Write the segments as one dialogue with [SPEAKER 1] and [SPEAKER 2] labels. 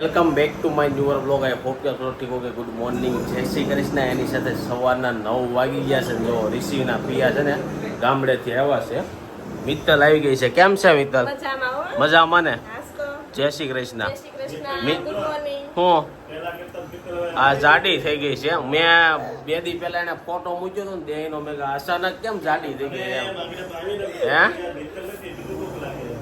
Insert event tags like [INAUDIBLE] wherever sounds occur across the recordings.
[SPEAKER 1] Welcome back to my newer blog I hope કે થોડો ઠીક ઓકે ગુડ મોર્નિંગ જય શ્રી કૃષ્ણ એની સાથે સવારના નવ વાગી ગયા છે. જો ઋષિના પિયા છે ને ગામડેથી આવ્યા છે. મિત્તલ આવી ગઈ છે. કેમ છે મિત્તલ?
[SPEAKER 2] મજામાં.
[SPEAKER 1] ને? જય શ્રી કૃષ્ણ. હું? આ જાડી થઈ ગઈ છે. મેં બે દી પહેલા એને ફોટો મૂક્યો હતો ને એનો મેં અચાનક કેમ જાડી થઈ ગઈ એમ. હે?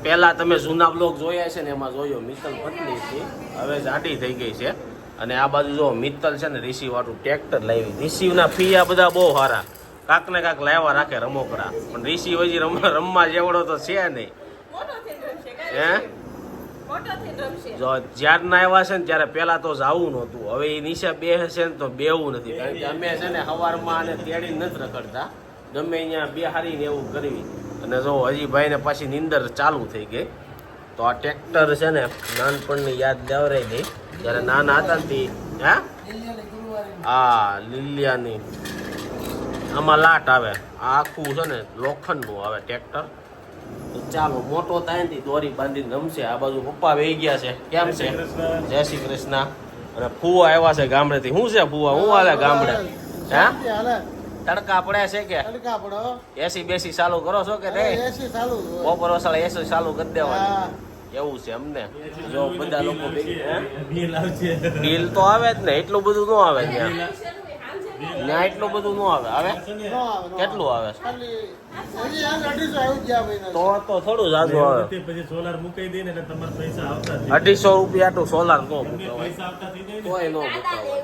[SPEAKER 1] પહેલા તમે જૂના બ્લોગ જોયા છે ને એમાં જોયો, મિત્તલ પતલી હતી હવે જાડી થઈ ગઈ છે. અને આ બાજુ જો મિત્તલ છે ને રિસીવ વાળું ટ્રેક્ટર લાવી રિસીવના આ બધા બહુ સારા કાંક ને કાંક લાવ્યા રાખે રમોકડા. પણ રિસીવ હજી રમ રમવા જેવડો તો છે નહીં. હે. જો જ્યારના આવ્યા છે ને, ત્યારે પેલા તો જવું નહોતું. હવે એ નીચે બે હશે ને, તો બેવું નથી. કારણ કે અમે છે ને, સવારમાં આને તેડી નથી રખડતા. ગમે અહીંયા બે હારીને એવું કરવી. અને જો હજીભાઈને પાછી નીંદર ચાલુ થઈ ગઈ, તો આ ટ્રેક્ટર છે ને નાનપણની યાદ દેવરાઈ ગઈ જ્યારે નાના હતા ને હે? હા, લીલિયાની. આમાં લાટ આવે. આ આખું છે ને લોખંડનું આવે ટ્રેક્ટર. ચાલો, મોટો થાય ને દોરી બાંધીને રમશે. આ બાજુ પપ્પા વહી ગયા છે. કેમ છે? જય શ્રી કૃષ્ણ. અને ફુવા આવ્યા છે ગામડેથી. શું છે ફુવા? હું હાલે ગામડે? હે? તડકા પડે છે કે?
[SPEAKER 3] તડકા પડો.
[SPEAKER 1] એસી બેસી ચાલુ કરો છો કે નહીં?
[SPEAKER 3] એસી ચાલુ.
[SPEAKER 1] બપોર વસાળે એસી ચાલુ કરી દેવાની. એવું છે અમને જો બધા લોકો બિલ તો આવે જ ને એટલું બધું ન આવે ત્યાં. ત્યાં એટલું બધું ન આવે. આવે. કેટલું આવે? તો તો થોડું જાજુ આવે.
[SPEAKER 4] પછી સોલાર મુકાઈ દે એટલે તમારા પૈસા આવતા
[SPEAKER 1] અઢીસો રૂપિયા તો સોલાર નો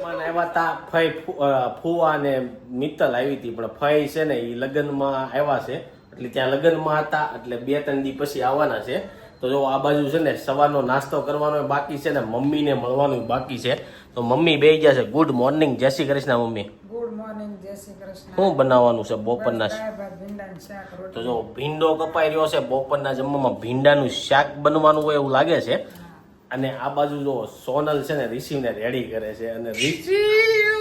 [SPEAKER 1] મને તા ફઈ ફુવા ને મિત્તલ આવી હતી પણ ફઈ છે ને એ લગ્નમાં આવ્યા છે. એટલે ત્યાં લગ્નમાં હતા એટલે બે ત્રણ દી પછી આવવાના છે. તો જો આ બાજુ છે ને સવારનો નાસ્તો કરવાનો બાકી છે ને મમ્મીને મળવાનું બાકી છે. તો મમ્મી બે ગયા છે. Good morning. જય શ્રી કૃષ્ણ મમ્મી. શું બનાવવાનું છે? બપોરના તો જો ભીંડો કપાઈ રહ્યો છે બપોરના જમવામાં ભીંડાનું શાક બનવાનું હોય એવું લાગે છે. અને આ બાજુ જો સોનલ છે ને રિસીવને રેડી કરે છે અને રિસીવ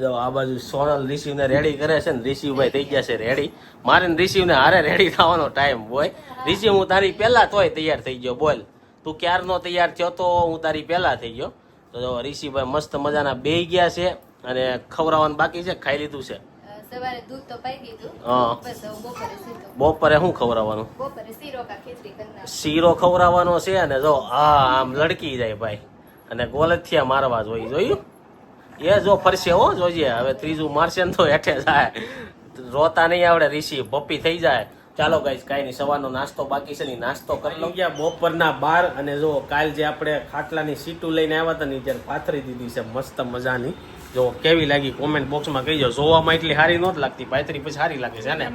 [SPEAKER 1] જો આ બાજુ સોનલ ઋષિને રેડી કરે છે ને રિસીવભાઈ થઈ ગયા છે રેડી મારે ને હારે રેડી થવાનો ટાઈમ હોય. રિસીવ હું તારી પહેલા તોય તૈયાર થઈ ગયો બોલ. તું ક્યારનો તૈયાર થયો તો હું તારી પહેલા થઈ ગયો. તો જો રિસીવભાઈ મસ્ત મજાના બે ગયા છે અને ખવડાવવાનું બાકી છે ખાઈ લીધું છે.
[SPEAKER 5] સવારે દૂધ તો પાઈ દીધું
[SPEAKER 1] હા.
[SPEAKER 5] બપોરે
[SPEAKER 1] બપોરે શું ખવડાવવાનું?
[SPEAKER 5] બપોરે શીરો કા ખીચડી
[SPEAKER 1] શીરો ખવડાવવાનો છે અને જો આ આમ લડકી જાય ભાઈ. અને ગોલથિયા મારવા જોઈ જોયું? એ જો ફરશે હો જોજે. હવે ત્રીજું મારશે ને તો હેઠે જાય. રોતા નહીં આવડે ઋષિ પપ્પી થઈ જાય. ચાલો ગાઈસ કાંઈ નહીં સવારનો નાસ્તો બાકી છે ને નાસ્તો કરી લો. ગયા બપોરના બાર અને જો કાલ જે આપણે ખાટલાની સીટું લઈને આવ્યા હતા ને ત્યારે પાથરી દીધી છે મસ્ત મજાની. જો કેવી લાગી કોમેન્ટ બોક્સમાં કહીજો. જોવામાં એટલી સારી નહોતી લાગતી પાથરી પછી સારી લાગે છે ને.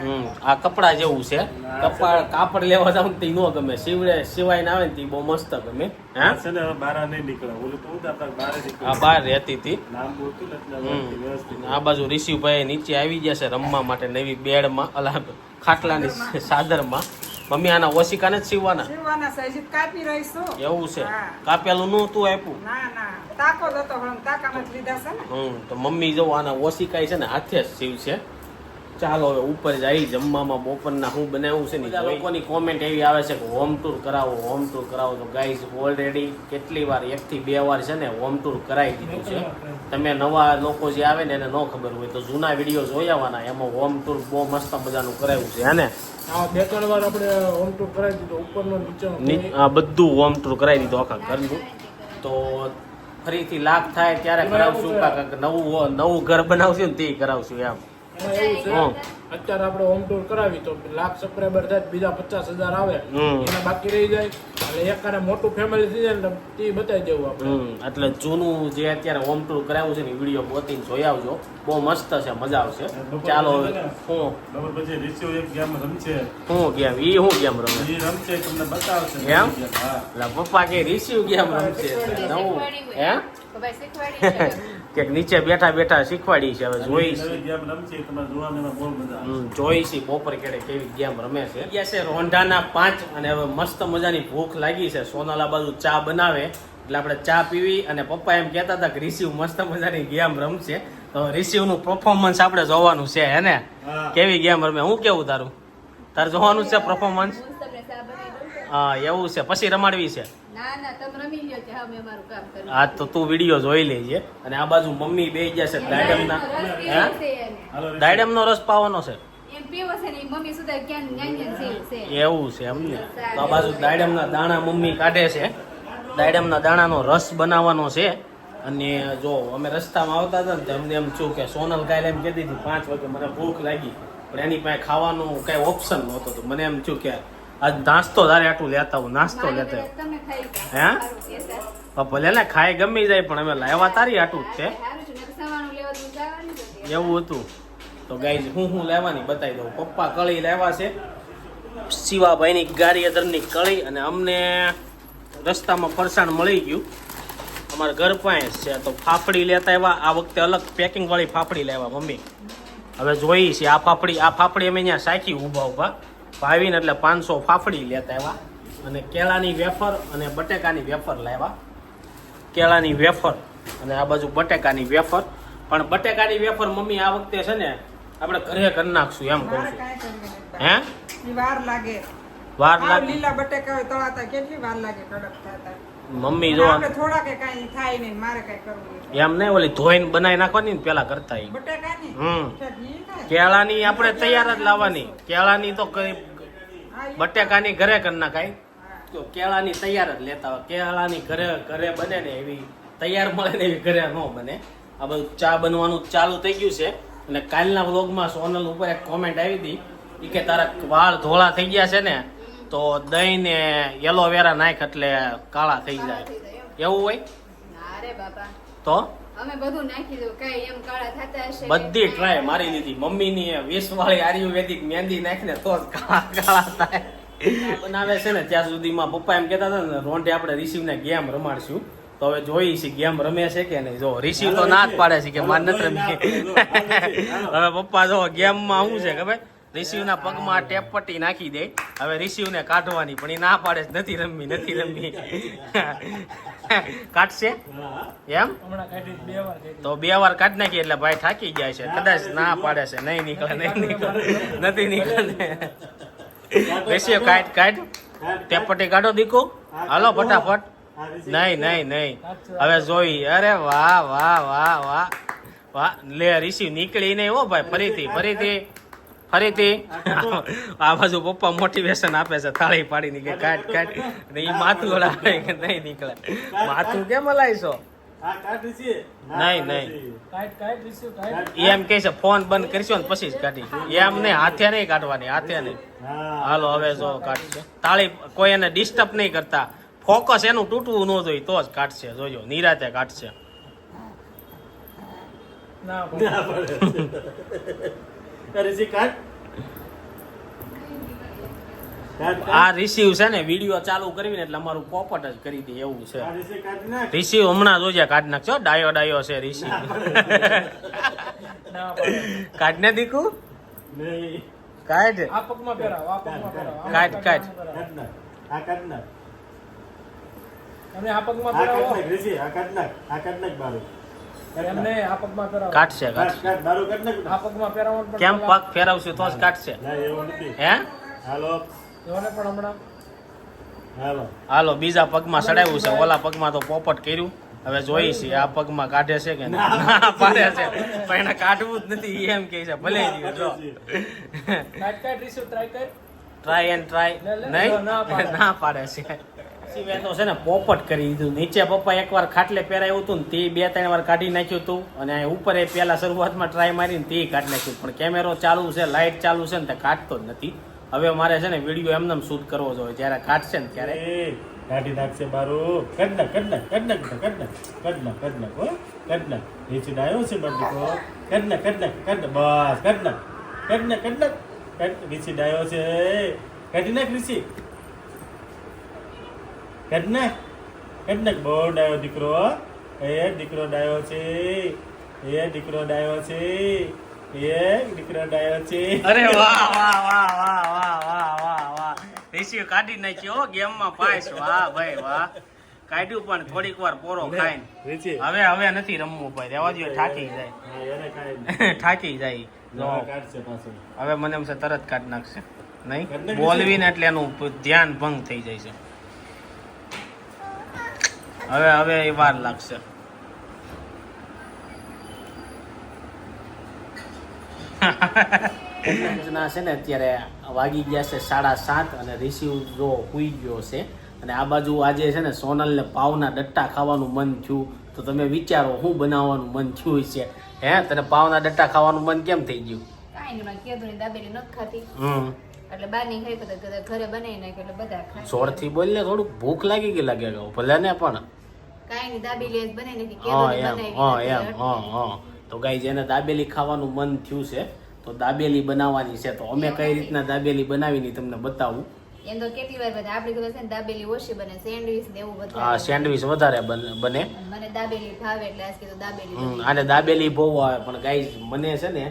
[SPEAKER 1] હમ આ કપડા જેવું છે. કપડા કાપડ લેવા જાવ ને તે નો ગમે. સીવડે સિવાય ના આવે ને તે બહુ મસ્ત ગમે. હા?
[SPEAKER 4] છે ને બહાર નહીં નીકળે ઓલું તો બહાર નીકળે
[SPEAKER 1] આ બહાર રહેતી હતી
[SPEAKER 4] નામ બોલતું ને
[SPEAKER 1] હમ.
[SPEAKER 4] વ્યવસ્થિત
[SPEAKER 1] આ બાજુ ઋષિભાઈ નીચે આવી ગયા છે રમવા માટે નવી બેડમાં અલા ખાટલાની ચાદરમાં મમ્મી આના ઓશિકાને જ સીવવાના.
[SPEAKER 6] સીવવાના છે, હજી કાપી રહીશું.
[SPEAKER 1] એવું છે? કાપેલું નતું આપ્યું?
[SPEAKER 6] ના ના. તાકો હતો પણ તાકામાં જ લીધા છે ને.
[SPEAKER 1] હમ તો મમ્મી જો આના ઓશિકાઈ છે ને હાથે જ સીવશે. ચાલો હવે ઉપર જઈ જમવામાં બપોરના હું બનાવ્યું છે ને બધા લોકોની કોમેન્ટ એવી આવે છે કે હોમ ટૂર કરાવો હોમ ટૂર કરાવો. તો ગાઈઝ ઓલરેડી કેટલી વાર એકથી બે વાર છે ને હોમ ટૂર કરાવી દીધું છે. તમે નવા લોકો જે આવે ને એને ન ખબર હોય તો જૂના વીડિયો જોઈ આવવાના. એમાં હોમ ટૂર બહુ મસ્ત મજાનું કરાવ્યું છે હે ને?
[SPEAKER 3] આ બે ત્રણ વાર આપણે હોમ ટૂર કરાવી દીધો ઉપરનો નીચેનો
[SPEAKER 1] બધું હોમ ટૂર કરાવી દીધું આખા ઘરનું. તો ફરીથી લાભ થાય ત્યારે કરાવશું કાંઈક નવું નવું ઘર બનાવશું ને તે કરાવશું એમ.
[SPEAKER 3] એમાં એવું છે
[SPEAKER 1] હમ.
[SPEAKER 3] અત્યારે આપણે હોમ ટૂર કરાવી તો લાખ સબસ્ક્રાઈબર થાય બીજા પચાસ હજાર આવે. એના બાકી રહી જાય. એટલે એક મોટું ફેમિલી થઈ જાય ને તે બતાવી દેવું આપણે.
[SPEAKER 1] એટલે જૂનું જે અત્યારે હોમ ટૂર કરાવ્યું છે ને વીડિયો પોતી જોઈ આવજો. બહુ મસ્ત છે મજા આવશે. ચાલો હવે. હું.
[SPEAKER 4] બરાબર પછી એક ગેમ રમશે.
[SPEAKER 1] હું ગેમ ઈ હું ગેમ રમે?
[SPEAKER 4] રમશે તમને બતાવશે.
[SPEAKER 1] એમ?
[SPEAKER 4] હા.
[SPEAKER 1] એટલે પપ્પા કે રિસીવ ગેમ રમશે. નવું. હે. [LAUGHS] કે નીચે બેઠા બેઠા શીખવાડી છે હવે જોઈશ.
[SPEAKER 4] ગેમ રમશે તમારે જોવામાં બહુ મજા
[SPEAKER 1] હમ, જોઈશી બપોર કેડે કેવી ગેમ રમે છે. ગયા છે રોંઢાના પાંચ અને હવે મસ્ત મજાની ભૂખ લાગી છે. સોનાલા બાજુ ચા બનાવે. એટલે આપણે ચા પીવી અને પપ્પા એમ કહેતા હતા કે રિસીવ મસ્ત મજાની ગેમ રમશે. તો રિસીવનું પરફોર્મન્સ આપણે જોવાનું છે હે ને? કેવી ગેમ રમે? હું કેવું તારું? તારે જોવાનું છે પરફોર્મન્સ
[SPEAKER 5] છું.
[SPEAKER 1] હા એવું છે. પછી રમાડવી છે.
[SPEAKER 5] ના ના તમે રમી લ્યો છે હા મેં મારું કામ કર્યું.
[SPEAKER 1] આ તો તું વીડિયો જોઈ લેજે. અને આ બાજુ મમ્મી બે ગયા છે દાડમ
[SPEAKER 5] ના છે
[SPEAKER 4] રિષિ.
[SPEAKER 1] દાડમનો રસ પાવાનો છે.
[SPEAKER 5] છે ને છે?
[SPEAKER 1] એવું છે એમને તો આ બાજુ દાડમના દાણા મમ્મી કાઢે છે. દાડમના દાણાનો રસ બનાવવાનો છે. અને જો અમે રસ્તામાં આવતા હતા ને તો અમને એમ છું કે સોનલ કાલે એમ કહેતી હતી પાંચ વાગે મને ભૂખ લાગી. પણ એની પાસે ખાવાનું કઈ ઓપ્શન નહોતો. તો મને એમ થયું કે આજ નાસ્તો તારે આટલું લેતા હું નાસ્તો લેતા. હે? ભલે ને ખાઈ ગમી જાય પણ અમે લાવ્યા તારી આટું જ છે. એવું હતું. તો ગાઈઝ હું હું લેવાની બતાવી દઉં. પપ્પા કળી લેવા છે. શિવાભાઈની ગારિયાદરની કળી અને અમને રસ્તામાં ફરસાણ મળી ગયું. અમારા ઘર પાસે છે. તો ફાફડી લેતા આવ્યા. આ વખતે અલગ પેકિંગ વાળી ફાફડી લેવા મમ્મી. હવે જોઈ છે આ ફાફડી આ ફાફડી અમે અહીંયા સાચી ઊભા ઊભા. ભાવીને એટલે પાંચસો ફાફડી લેતા આવ્યા. અને કેળાની વેફર અને બટેકાની વેફર લાવ્યા. કેળાની વેફર અને આ બાજુ બટેકાની વેફર. પણ બટેકાની વેફર મમ્મી આ વખતે છે ને આપણે ઘરે કરી નાખશું એમ કહું છું. હે?
[SPEAKER 6] વાર લાગે.
[SPEAKER 1] વાર લાગે?
[SPEAKER 6] લીલા બટેકા હોય તળાતા કેટલી વાર લાગે કડક થતા
[SPEAKER 1] મમ્મી જો
[SPEAKER 6] આપણે થોડા કે કાંઈ થાય નહીં મારે કાંઈ કરવું.
[SPEAKER 1] એમ નહીં ઓલી ધોઈને બનાવી નાખવાની ને પેલા કરતા. હમ? કેળાની આપણે તૈયાર જ લાવવાની. કેળાની તો કઈ બટેકાની ઘરે કરી નાખાય. તો કેળાની તૈયાર જ લેતા હોય. કેળાની ઘરે ઘરે બને ને એવી તૈયાર મળે ને એવી ઘરે ન બને. આ બધું ચા બનવાનું ચાલુ થઈ ગયું છે. અને કાલના વ્લોગમાં સોનલ ઉપર એક કોમેન્ટ આવી હતી. એ કે તારા વાળ ધોળા થઈ ગયા છે ને તો દહીં ને એલોવેરા નાખ એટલે કાળા થઈ જાય. એવું હોય?
[SPEAKER 5] અરે રે બાપા.
[SPEAKER 1] તો?
[SPEAKER 5] અમે બધું નાખી દઉં કઈ એમ કાળા થતા હશે
[SPEAKER 1] બધી ટ્રાય મારી લીધી. મમ્મીની વીસ વાળી આયુર્વેદિક મહેંદી નાખીને તો જ કાળા થાય. બનાવે છે ને ત્યાં સુધીમાં પપ્પા એમ કહેતા હતા ને રોંઢે આપણે રિસીવને ગેમ રમાડશું. તો હવે જોઈ છે ગેમ રમે છે કે નહીં? જો રિસીવ તો ના જ પાડે છે કે માર નથી રમી [LAUGHS] હવે પપ્પા જો ગેમમાં શું છે ખબર? રિસીવના પગમાં ટેપ પટ્ટી નાખી દે. હવે રિસીવને કાઢવાની પણ એ ના પાડે છે નથી રમવી નથી રમવી. કાઢશે? એમ? તો બે વાર કાઢ નાખી એટલે ભાઈ થાકી જાય છે. કદાચ ના પાડે છે. નહીં નીકળે નહીં નીકળે. નથી નીકળે. બેસીએ કાઢ કાઢ. ટેપટી કાઢો દીકુ. હાલો ફટાફટ. નહીં નહીં નહીં. હવે જોઈ. અરે વાહ વાહ વાહ વાહ. વાહ. લે રિસીવ નીકળી નહીં હો ભાઈ. ફરીથી ફરીથી. ફરીથી? આ બાજુ પપ્પા મોટિવેશન આપે છે થાળી પાડીને કે કાટ કાટ ને એ માથું ઓળાવે કે નહીં નીકળે. માથું કેમ હલાઈશો
[SPEAKER 4] હા, કાઢ રિષિ. ના,
[SPEAKER 1] નહીં, નહીં. એમ કહે છે ફોન બંધ કરશો ને પછી જ કાઢી એમ નહીં હાથે નહીં કાઢવાની હાથે નહીં. હાલો હવે જો કાઢશે. તાળી કોઈ એને ડિસ્ટર્બ નહીં કરતા. ફોકસ એનું તૂટવું ન જોઈએ તો જ કાઢશે. જોજો નિરાતે કાઢશે.
[SPEAKER 4] કાઢ. કાઢ, કાઢ.
[SPEAKER 1] આ રિસીવ છે ને વીડિયો ચાલુ કરવી ને એટલે અમારું પોપટ જ કરી દે એવું છે. રિસીવ હમણાં જોજે કાઢ નાખજો ડાયો ડાયો છે રિસીવ
[SPEAKER 3] કાઢ ને
[SPEAKER 1] કાઢને દીકુ
[SPEAKER 4] નહીં.
[SPEAKER 1] કાઢ
[SPEAKER 3] આ પગમાં પહેરાવ આ પગમાં પહેરાવ
[SPEAKER 1] કાઢ, કાઢ.
[SPEAKER 4] આ કાઢ નાખ.
[SPEAKER 3] અને આ પગમાં પહેરાવ.
[SPEAKER 4] આ કાઢ નાખ. આ કાઢ નાખ બારું.
[SPEAKER 3] આ પગમાં
[SPEAKER 1] કાઢશે
[SPEAKER 3] આ પગમાં
[SPEAKER 1] કેમ પગ ફેરવશું તો જ કાઢશે.
[SPEAKER 4] ના, એવું નથી.
[SPEAKER 1] હે?
[SPEAKER 4] હાલો.
[SPEAKER 3] એઓને પણ હમણાં.
[SPEAKER 4] હાલો.
[SPEAKER 1] હાલો બીજા પગમાં ચડાવ્યું છે. ઓલા પગમાં તો પોપટ કર્યું. હવે જોઈ છે આ પગમાં કાઢે છે કે નહીં? ના? [LAUGHS] પાડે છે. પણ એને કાઢવું જ નથી એમ કે છે ભલે જો.
[SPEAKER 3] ટ્રાય
[SPEAKER 1] એન્ડ ટ્રાય નહીં? [LAUGHS]
[SPEAKER 3] ના પાડે
[SPEAKER 1] છે. છે ને પોપટ કરી દીધું. નીચે પપ્પા એકવાર ખાટલે પહેરાયું હતું ને તે બે ત્રણ વાર કાઢી નાખ્યું હતું. અને ઉપર એ પહેલાં શરૂઆતમાં ટ્રાય મારીને તે કાઢી નાખ્યું. પણ કેમેરો ચાલુ છે લાઇટ ચાલુ છે ને તે કાઢતો જ નથી. હવે મારે છે ને વીડિયો એમને શૂટ કરવો જોઈએ. જ્યારે કાઢશે ને ત્યારે.
[SPEAKER 4] કાઢી નાખશે બારું કાઢ નાખ કાઢ નાખ કાઢ નાખ હો. કાઢ નાખ નીચે ડાયો છે બંદીકો નાખ કાઢ નાખ બસ નાખ કાઢ નાખ નીચે ડાયો છે. કાઢી નાખ રીસી કાઢ નાખ કાઢ નાખ બહુ ડાયો દીકરો એ દીકરો ડાયો છે. એ દીકરો ડાયો છે. એ દીકરો ડાયો છે.
[SPEAKER 1] અરે વાહ વાહ વાહ વાહ વાહ વાહ વાહ વાહ. રિસીવ કાઢી નાખ્યો ગેમમાં પાસ વાહ ભાઈ વાહ. કાઢ્યું પણ થોડીક વાર પોરો ખાઈને. હવે હવે નથી રમવું ભાઈ. રેવા દો થાકી જાય. થાકી [LAUGHS] જાય. હવે મને એમ છે તરત કાઢી નાખશે. નહીં? બોલવી ને એટલે એનું ધ્યાન ભંગ થઈ જાય છે. હવે હવે એ વાર લાગશે. ના છે ને અત્યારે વાગી ગયા છે સાડા સાત અને રિસીવ જો હુઈ ગયો છે. અને આ બાજુ આજે છે ને સોનલને પાવના ડટ્ટા ખાવાનું મન થયું. તો તમે વિચારો શું બનાવવાનું મન થયું છે હે તને પાવના ડટ્ટા ખાવાનું મન કેમ થઈ ગયું?
[SPEAKER 5] કાંઈ નહીં માં કીધું ને દાબેલી નથી ખાતી એટલે બહાર ખાઈ તો ઘરે બનાવી નાખે એટલે બધા ખાય
[SPEAKER 1] જોરથી બોલ ને થોડુંક ભૂખ લાગી ગઈ લાગે ભલે ને પણ.
[SPEAKER 5] કાંઈ દાબેલી બનાવી
[SPEAKER 1] એમ
[SPEAKER 5] બનાવી
[SPEAKER 1] હા એમ હા હા. તો ગાઈ જેને દાબેલી ખાવાનું મન થયું છે તો દાબેલી બનાવવાની છે. તો અમે કઈ રીતના દાબેલી બનાવીની તમને બતાવું?
[SPEAKER 5] એમ તો કેટલી વાર આપણી ઘરે છે ને દાબેલી ઓછી બને સેન્ડવીચ ને એવું બધું
[SPEAKER 1] સેન્ડવિચ વધારે બન-
[SPEAKER 5] મને દાબેલી ભાવે એટલે આજ કીધું દાબેલી
[SPEAKER 1] આને દાબેલી બહુ આવે પણ ગાઈઝ મને છે ને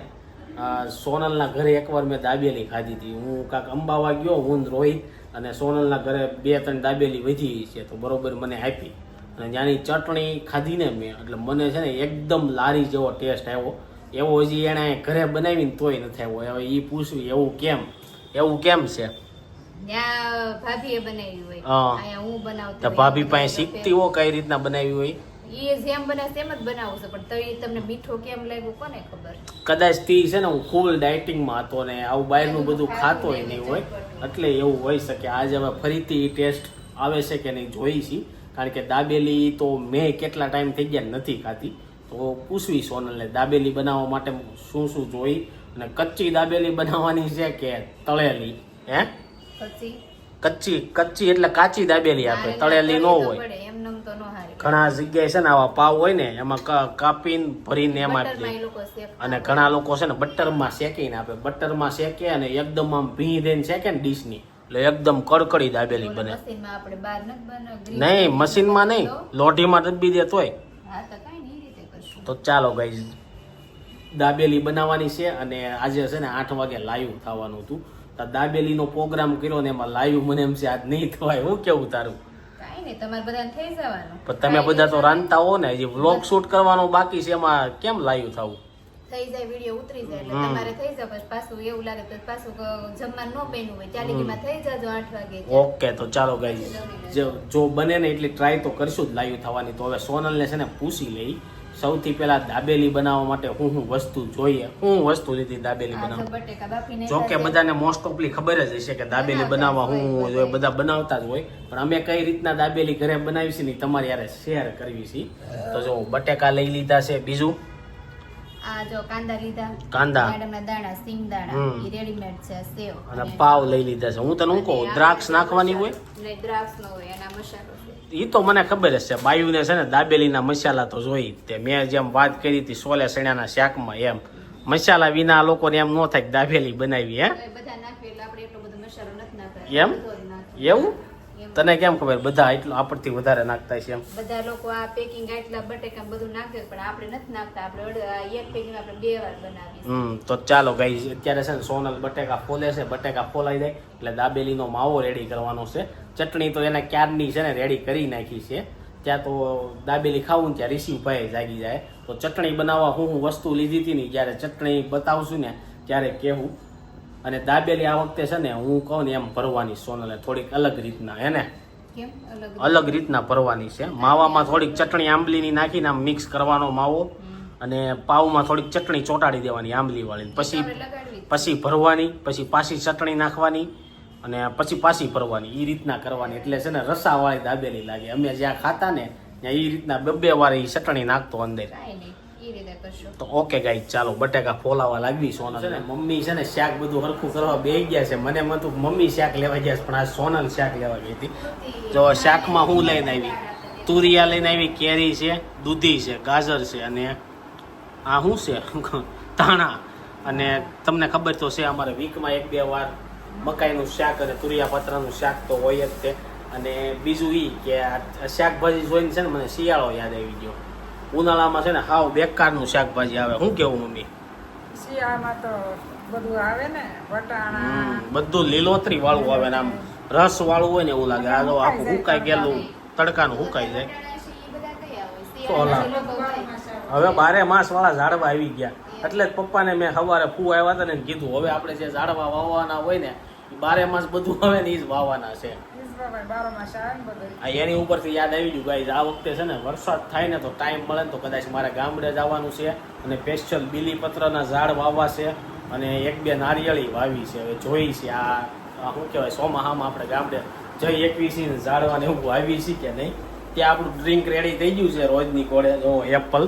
[SPEAKER 1] સોનલના ઘરે એકવાર મેં દાબેલી ખાધી હતી. હું કાંક અંબાવા ગયો હું રોહિત અને સોનલના ઘરે બે ત્રણ દાબેલી વધી છે તો બરોબર મને આપી. અને ત્યાંની ચટણી ખાધીને મેં. એટલે મને છે ને એકદમ લારી જેવો ટેસ્ટ આવ્યો. એવો હજી એણે ઘરે બનાવીને તોય નથી આવ્યો. હવે એ પૂછ્યું એવું કેમ? એવું કેમ છે?
[SPEAKER 5] હોય.
[SPEAKER 1] ભાભી પાસે શીખતી હો કઈ રીતના બનાવી હોય?
[SPEAKER 5] ઈ જેમ બને તેમ જ બનાવું પણ તો તમને મીઠો કેમ લાગ્યું કોને ખબર?
[SPEAKER 1] કદાચ તી છે ને હું ફૂલ ડાયટિંગમાં હતો ને આવું બહારનું બધું ખાતો નહીં હોય. એટલે એવું હોઈ શકે. આજે હવે ફરીથી ટેસ્ટ આવે છે કે નહીં જોઈ છી. કારણ કે દાબેલી તો મેં કેટલા ટાઈમ થઈ ગયા નથી ખાતી તો પૂછવી સોનલને દાબેલી બનાવવા માટે શું શું જોઈ? અને કચ્ચી દાબેલી બનાવવાની છે કે તળેલી? હે? કચ્ચી કચ્ચી એટલે કાચી દાબેલી આપે તળેલી ન હોય. ઘણા જગ્યાએ છે ને આવા પાવ હોય ને એમાં કાપીને ભરીને એમ આપી અને ઘણા લોકો છે ને બટરમાં શેકીને આપે. બટરમાં શેકે અને એકદમ આમ ભી દઈને શેકે ને ડીશની. એટલે એકદમ કડકડી દાબેલી બને. નહીં મશીનમાં નહીં. લોઢીમાં દબી દે તોય.
[SPEAKER 5] તો
[SPEAKER 1] ચાલો ગાઈઝ દાબેલી બનાવવાની છે અને આજે છે ને આઠ વાગે લાઈવ થવાનું હતું. તો દાબેલીનો પ્રોગ્રામ કર્યો ને એમાં લાઈવ મને એમ છે આજ નહીં થવાય. હું કેવું તારું? પણ તમે બધા તો રાંધતા હો ને હજી વ્લોગ શૂટ કરવાનો બાકી છે એમાં કેમ લાઈવ થવું?
[SPEAKER 5] થઈ જાય વીડિયો ઉતરી જાય એટલે તમારે થઈ જાય પછી પાછું એવું લાગે તો પાછું જમવાનું ન બન્યું હોય ચાલી ગીમાં થઈ જાજો આઠ વાગે
[SPEAKER 1] ઓકે તો ચાલો ગાઈ જો બને ને એટલી ટ્રાય તો કરશું જ લાઈવ થવાની. તો હવે સોનલને છે ને પૂછી લઈ. સૌથી પહેલા દાબેલી બનાવવા માટે હું હું વસ્તુ જોઈએ? હું વસ્તુ લીધી દાબેલી બનાવવા? જો કે બધાને મોસ્ટ ઓફલી ખબર જ હશે કે દાબેલી બનાવવા હું હું જોઈએ બધા બનાવતા જ હોય. પણ અમે કઈ રીતના દાબેલી ઘરે બનાવી છે ને તમારી યારે શેર કરવી છે. તો જો બટેકા લઈ લીધા છે બીજું?
[SPEAKER 5] આ જો કાંદા લીધા.
[SPEAKER 1] કાંદા.
[SPEAKER 5] મેડમના દાણા સિંગ દાણા.
[SPEAKER 1] હમ.
[SPEAKER 5] રેડીમેડ છે સેવ.
[SPEAKER 1] અને પાવ લઈ લીધા છે. હું તને હું કહું દ્રાક્ષ નાખવાની હોય?
[SPEAKER 5] ને દ્રાક્ષ નો હોય એના મસાલો
[SPEAKER 1] એ તો મને ખબર જ છે બાયુને છે ને દાબેલીના મસાલા તો જોઈ તે. મેં જેમ વાત કરી હતી સોલે સણાના શાકમાં એમ. મસાલા વિના લોકોને એમ ન થાય કે દાબેલી બનાવી હે?
[SPEAKER 5] બધા નાખે એટલે આપણે એટલો બધો મસાલો નથી નાખતા.
[SPEAKER 1] એમ? એવું. તને કેમ ખબર? બધા એટલું આપણથી વધારે નાખતા છે એમ.
[SPEAKER 5] બધા લોકો આ પેકિંગ આટલા બટેકા બધું નાખે પણ આપણે નથી નાખતા. આપણે એક પેકિંગ આપણે બે વાર બનાવીએ
[SPEAKER 1] હમ તો ચાલો ગાઈ અત્યારે છે ને સોનલ બટેકા ફોલે છે બટેકા ફોલાઈ જાય એટલે દાબેલીનો માવો રેડી કરવાનો છે. ચટણી તો એને ક્યારની છે ને રેડી કરી નાખી છે. ત્યાં તો દાબેલી ખાવું ને ત્યાં રિસીવ ભાઈ જાગી જાય. તો ચટણી બનાવવા હું હું વસ્તુ લીધી હતી ને જ્યારે ચટણી બતાવશું ને ત્યારે કહેવું અને દાબેલી આ વખતે છે ને હું કહું ને એમ ભરવાની સોનલે થોડીક અલગ રીતના હે ને?
[SPEAKER 5] અલગ
[SPEAKER 1] રીતના? ભરવાની છે. માવામાં થોડીક ચટણી આંબલીની નાખીને આમ મિક્સ કરવાનો માવો અને પાવમાં થોડીક ચટણી ચોંટાડી દેવાની આંબલી વાળી પછી પછી ભરવાની પછી પાછી ચટણી નાખવાની અને પછી પાછી ભરવાની. એ રીતના કરવાની. એટલે છે ને રસાવાળી દાબેલી લાગે. અમે જ્યાં ખાતા ને ત્યાં એ રીતના બબ્બે વાર એ ચટણી નાખતો અંદર. તો ઓકે ગાઈ ચાલો બટેકા ફોલાવા લાગવી સોનલ છે ને મમ્મી છે ને શાક બધું હરખું કરવા બેસી ગયા છે. મને એમ તું મમ્મી શાક લેવા ગયા છે પણ આ સોનલ શાક લેવા ગઈ હતી. જો શાકમાં હું લઈને આવી? તુરિયા લઈને આવી કેરી છે દૂધી છે ગાજર છે અને આ શું છે? ધાણા. અને તમને ખબર તો છે અમારે વીકમાં એક બે વાર મકાઈનું શાક અને તુરિયા પત્રાનું શાક તો હોય જ તે અને બીજું એ કે આ શાકભાજી જોઈને છે ને મને શિયાળો યાદ આવી ગયો. ઉનાળામાં છે ને હાવ બેકારનું શાકભાજી આવે. શું કેવું મમ્મી?
[SPEAKER 6] શિયાળામાં તો બધું આવે ને વટાણા
[SPEAKER 1] હમ, બધું લીલોતરી વાળું આવે ને આમ. રસ વાળું હોય ને એવું લાગે. આ તો આખું હુકાઈ ગયેલું તડકાનું હુકાઈ જાય. ઓલા. હવે બારે માસ વાળા ઝાડવા આવી ગયા. એટલે જ પપ્પાને મેં સવારે ફૂ આવ્યા હતા ને કીધું હવે આપણે જે ઝાડવા વાવવાના હોય ને બારે માસ બધું આવે ને એ જ વાવવાના છે. એની ઉપરથી યાદ આવી ગયું ગાઈઝ આ વખતે છે ને વરસાદ થાય ને તો ટાઈમ મળે ને તો કદાચ મારે ગામડે જવાનું છે અને સ્પેશિયલ બીલીપત્રના ઝાડ વાવવા છે અને એક બે નારિયેળી વાવી છે. હવે જોઈ છે આ શું કહેવાય સોમાહામાં આપણે ગામડે જઈ એકવીસી ઝાડવાને એવું વાવી છે કે નહીં. ત્યાં આપણું ડ્રિંક રેડી થઈ ગયું છે રોજની કોળે, જો એપલ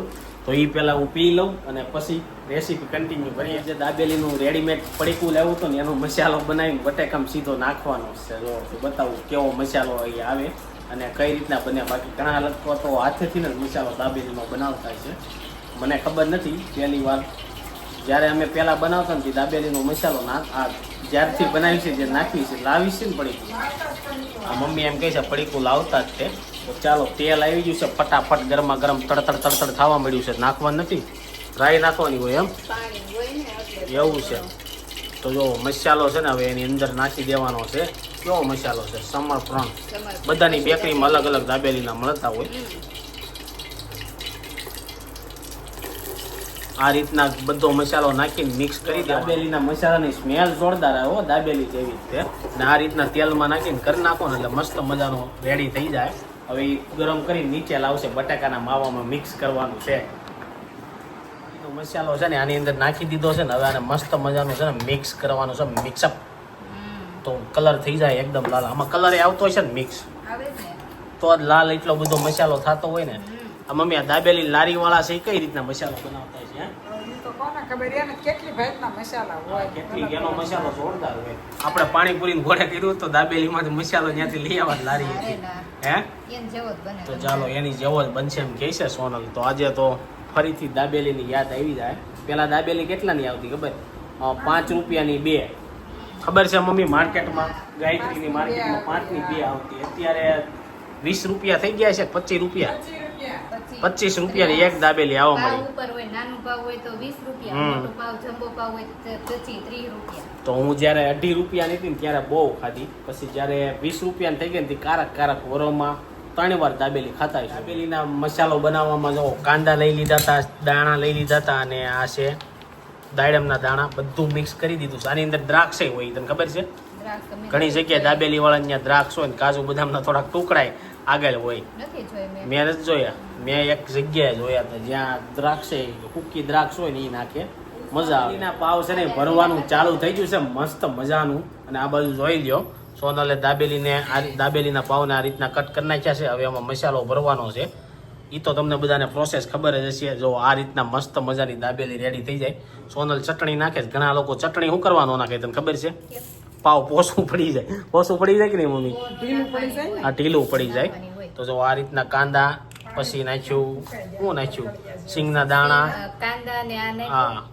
[SPEAKER 1] તો એ પહેલાં હું પી લઉં અને પછી રેસીપી કન્ટિન્યુ કરીએ. જે દાબેલીનું રેડીમેડ પડીકું લેવું હતું ને, એનો મસાલો બનાવીને બટેકામ સીધો નાખવાનો છે. જો બતાવું કેવો મસાલો અહીં આવે અને કઈ રીતના બને. બાકી ઘણા લોકો તો હાથેથી જ મસાલો દાબેલીમાં બનાવતા છે. મને ખબર નથી પહેલી વાર. જ્યારે અમે પહેલાં બનાવતા ને દાબેલીનો મસાલો ના આ જ્યારથી બનાવી છે, જે નાખી છે, લાવી છે ને પડીકું. આ મમ્મી એમ કહે છે, પડીકું લાવતા જ તે તો ચાલો, તેલ આવી ગયું છે, ફટાફટ ગરમા ગરમ તડતડ તડતડ થવા મળ્યું છે. નાખવાનું નથી. રાઈ નાખવાની હોય એમ? એવું છે. તો જો મસાલો છે ને હવે એની અંદર નાખી દેવાનો છે. કેવો મસાલો છે? સમર્પણ. બધાની બેકરીમાં અલગ અલગ દાબેલીના મળતા હોય. આ રીતના બધો મસાલો નાખીને મિક્સ કરી દે દાબેલીના મસાલાની સ્મેલ જોરદાર આવે હો દાબેલી જેવી રીતે ને આ રીતના તેલમાં નાખીને કરી નાખો ને એટલે મસ્ત મજાનો રેડી થઈ જાય. હવે એ ગરમ કરીને નીચે લાવશે બટાકાના માવામાં મિક્સ કરવાનું છે. મસાલો છે ને આની અંદર નાખી દીધો છે ને હવે આને મસ્ત મજાનું છે ને મિક્સ કરવાનું છે મિક્સઅપ તો કલર થઈ જાય એકદમ લાલ. આમાં કલર આવતો હોય છે ને મિક્સ તો જ લાલ એટલો બધો મસાલો થતો હોય ને આ મમ્મી આ દાબેલી લારી વાળા છે એ કઈ રીતના મસાલો બનાવતા છે?
[SPEAKER 6] એ
[SPEAKER 1] આપણે પાણીપુરી ઘોડે કર્યું તો દાબેલીમાંથી મસાલો ત્યાંથી લઈ આવવા લારી હે? તો ચાલો એની જેવો જ બનશે એમ કહે છે સોનલ. તો આજે તો ફરીથી દાબેલીની યાદ આવી જાય. પેલા દાબેલી કેટલાની આવતી ખબર? પાંચ રૂપિયાની બે. ખબર છે મમ્મી માર્કેટમાં ગાયત્રીની માર્કેટમાં પાંચની બે આવતી. અત્યારે વીસ રૂપિયા થઈ ગયા છે પચીસ રૂપિયા?
[SPEAKER 6] પચીસ રૂપિયા
[SPEAKER 1] રૂપિયાની એક દાબેલી આવવા મળી.
[SPEAKER 5] તો રૂપિયા
[SPEAKER 1] હું જ્યારે અઢી રૂપિયાની હતી ને ત્યારે બહુ ખાધી. પછી જ્યારે વીસ રૂપિયાની થઈ ગઈ ને કારક કારક વરોમાં ત્રણ વાર દાબેલી ખાતા હોય દાબેલીના મસાલો બનાવવામાં જો કાંદા લઈ લીધા હતા દાણા લઈ લીધા હતા અને આ છે દાડમના દાણા. બધું મિક્સ કરી દીધું છે. આની અંદર દ્રાક્ષ હોય તને ખબર છે? ઘણી જગ્યાએ દાબેલી વાળા ત્યાં દ્રાક્ષ હોય ને કાજુ બદામના થોડાક ટુકડાય આગળ હોય.
[SPEAKER 5] મેં.
[SPEAKER 1] મેં નથી જોયા. મેં એક જગ્યાએ જોયા હતા. જ્યાં દ્રાક્ષ કુકી દ્રાક્ષ હોય ને એ નાખે. મજા આવે. એના પાવ છે ને ભરવાનું ચાલુ થઈ ગયું છે. મસ્ત મજાનું. અને આ બાજુ જોઈ લ્યો. સોનલે દાબેલીને આ દાબેલીના પાવને આ રીતના કટ કરી નાખ્યા છે. હવે એમાં મસાલો ભરવાનો છે. એ તો તમને બધાને પ્રોસેસ ખબર જ હશે. જો આ રીતના મસ્ત મજાની દાબેલી રેડી થઈ જાય. સોનલ ચટણી નાખે છે. ઘણા લોકો ચટણી શું કરવાનો નાખે તને ખબર છે? પાવ પોસું પડી જાય. પોસું પડી જાય કે નહીં મમ્મી? આ ઢીલું પડી જાય. તો જો આ રીતના કાંદા પછી નાખ્યું. શું નાખ્યું? સિંગના દાણા.
[SPEAKER 5] કાંદા
[SPEAKER 1] હા.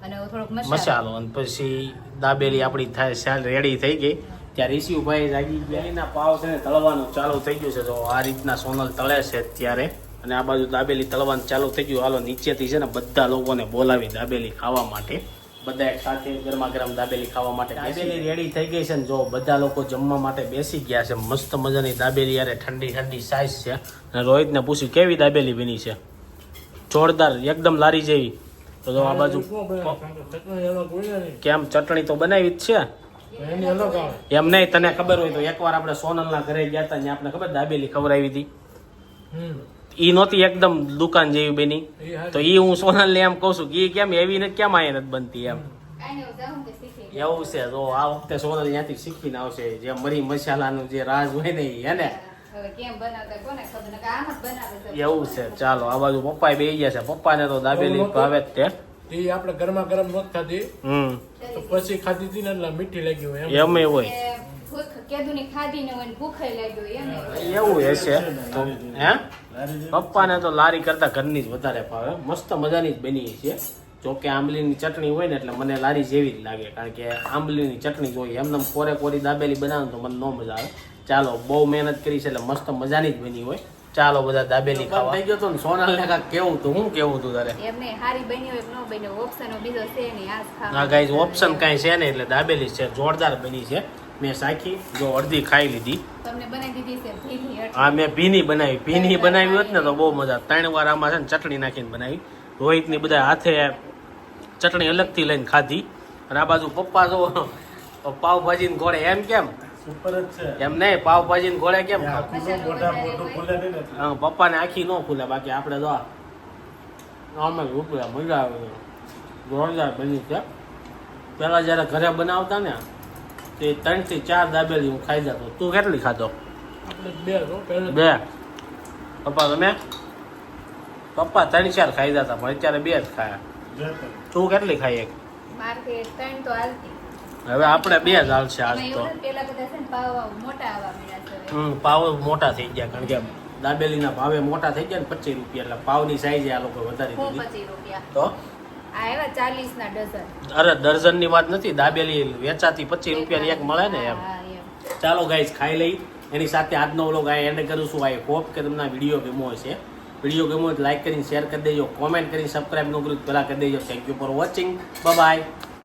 [SPEAKER 5] મસાલો.
[SPEAKER 1] અને પછી દાબેલી આપણી થાય શાલ રેડી થઈ ગઈ. ત્યાં ભાઈ જાગી ગયા. એના પાવ છે ને તળવાનું ચાલુ થઈ ગયું છે. તો આ રીતના સોનલ તળે છે ત્યારે અને આ બાજુ દાબેલી તળવાનું ચાલુ થઈ ગયું. હાલો નીચેથી છે ને બધા લોકોને બોલાવી દાબેલી ખાવા માટે. બધા એક સાથે ગરમા ગરમ દાબેલી ખાવા માટે દાબેલી રેડી થઈ ગઈ છે ને જો બધા લોકો જમવા માટે બેસી ગયા છે. મસ્ત મજાની દાબેલી યારે ઠંડી ઠંડી સાઈઝ છે. અને રોહિતને પૂછ્યું કેવી દાબેલી બની છે? જોરદાર એકદમ લારી જેવી. તો જો આ બાજુ કેમ? ચટણી તો બનાવી જ છે. એમ નહીં તને ખબર હોય તો એકવાર આપણે સોનલના ઘરે ગયા હતા આપણે ખબર દાબેલી ખવડાવી હતી? ઈ નહોતી એકદમ દુકાન જેવી બની. તો ઈ હું સોનલને એમ કહું છું કે કેમ એવી ને કેમ આયા નથી બનતી એમ? એવું છે તો આ વખતે સોનલ ત્યાંથી શીખીને આવશે. જે મરી મસાલાનું જે રાજ હોય ને
[SPEAKER 5] એને
[SPEAKER 1] એવું છે ચાલો આ બાજુ પપ્પા બે ગયા છે. પપ્પાને તો દાબેલી ભાવે જ તે.
[SPEAKER 3] તે આપણે ગરમા ગરમ નહોતી ખાધી.
[SPEAKER 1] હમ.
[SPEAKER 3] તો પછી ખાધી હતી ને એટલે મીઠી લાગી હોય એમ.
[SPEAKER 1] એવું હોય.
[SPEAKER 5] એ ભૂખ કેદુની ખાધી ને હોય ને ભૂખે લાગ્યો હોય એમ. ને.
[SPEAKER 1] એવું હશે. તો હે? પપ્પાને તો લારી કરતા ઘરની જ વધારે ભાવે. મસ્ત મજાની જ બની છે. જો કે આંબલીની ચટણી હોય ને એટલે મને લારી જેવી જ લાગે. કારણ કે આંબલીની ચટણી જોઈએ એમને કોરે કોરી દાબેલી બનાવે તો મને ન મજા આવે. ચાલો બહુ મહેનત કરી છે એટલે મસ્ત મજાની જ બની હોય. ચાલો બધા દાબેલી ખાવા. થઈ ગયો તો ને સોનલ ને કાક કેવું તું હું કેવું તું તારે?
[SPEAKER 5] એમને હારી બન્યો એક નો બન્યો બની ઓપ્શન બીજો છે નહીં આજ
[SPEAKER 1] ના
[SPEAKER 5] ખાવા
[SPEAKER 1] ગાઈઝ ઓપ્શન કાંઈ છે નહીં એટલે દાબેલી છે જોરદાર બની છે. મેં સાખી જો અડધી ખાઈ લીધી.
[SPEAKER 5] તમને બનાવી દીધી છે ભીની
[SPEAKER 1] હા મેં ભીની બનાવી. ભીની બનાવી હોત ને તો બહુ મજા ત્રણ વાર આમાં છે ને ચટણી નાખીને બનાવી. રોહિતની બધા હાથે ચટણી અલગથી લઈને ખાધી. અને આ બાજુ પપ્પા જો પાવભાજી ને ઘોડે એમ કેમ?
[SPEAKER 4] સુપર જ છે.
[SPEAKER 1] એમ નહીં પાવભાજી ને ગોળે કેમ
[SPEAKER 4] ખુલે નહીં
[SPEAKER 1] હા, પપ્પાને આખી ન ખુલે બાકી આપણે તો આમ જ ઉપડ્યા મજા આવે. જોરદાર બની છે. પહેલાં જ્યારે ઘરે બનાવતા ને તે ત્રણથી ચાર દાબેલી હું ખાઈ જતો. તું કેટલી ખાતો
[SPEAKER 3] બે
[SPEAKER 1] બે. પપ્પા તમે પપ્પા ત્રણ ચાર ખાઈ જતા પણ અત્યારે બે જ ખાયા.
[SPEAKER 4] તું.
[SPEAKER 1] કેટલી ખાઈ એક
[SPEAKER 5] ત્રણ તો હાલતી.
[SPEAKER 1] હવે આપણે બે જ હાલશે આજ તો. હમ પાવ મોટા થઈ ગયા કારણ કે દાબેલીના ભાવે મોટા થઈ ગયા ને પચીસ રૂપિયા એટલે પાવની સાઈઝ આ લોકો વધારી દીધી. તો? અરે દર્જનની વાત નથી દાબેલી વેચાતી પચીસ રૂપિયા એક મળે ને એમ. ચાલો ગાઈઝ ખાઈ લઈ. એની સાથે આજનો વ્લોગ આ એન્ડ કરું છું. આ હોપ કે તમને વીડિયો ગમ્યો હશે. વીડિયો ગમ્યો હોય લાઈક કરીને શેર કરી દેજો કોમેન્ટ કરીને સબસ્ક્રાઈબ ન કર્યું પહેલાં કરી દેજો. Thank you for watching bye